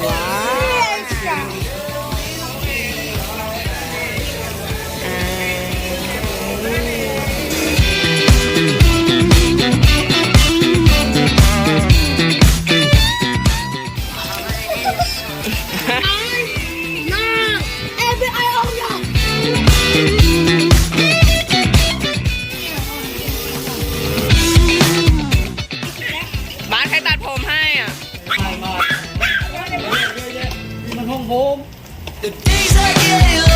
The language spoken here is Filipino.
Wow! I, no, every, I home. The days I get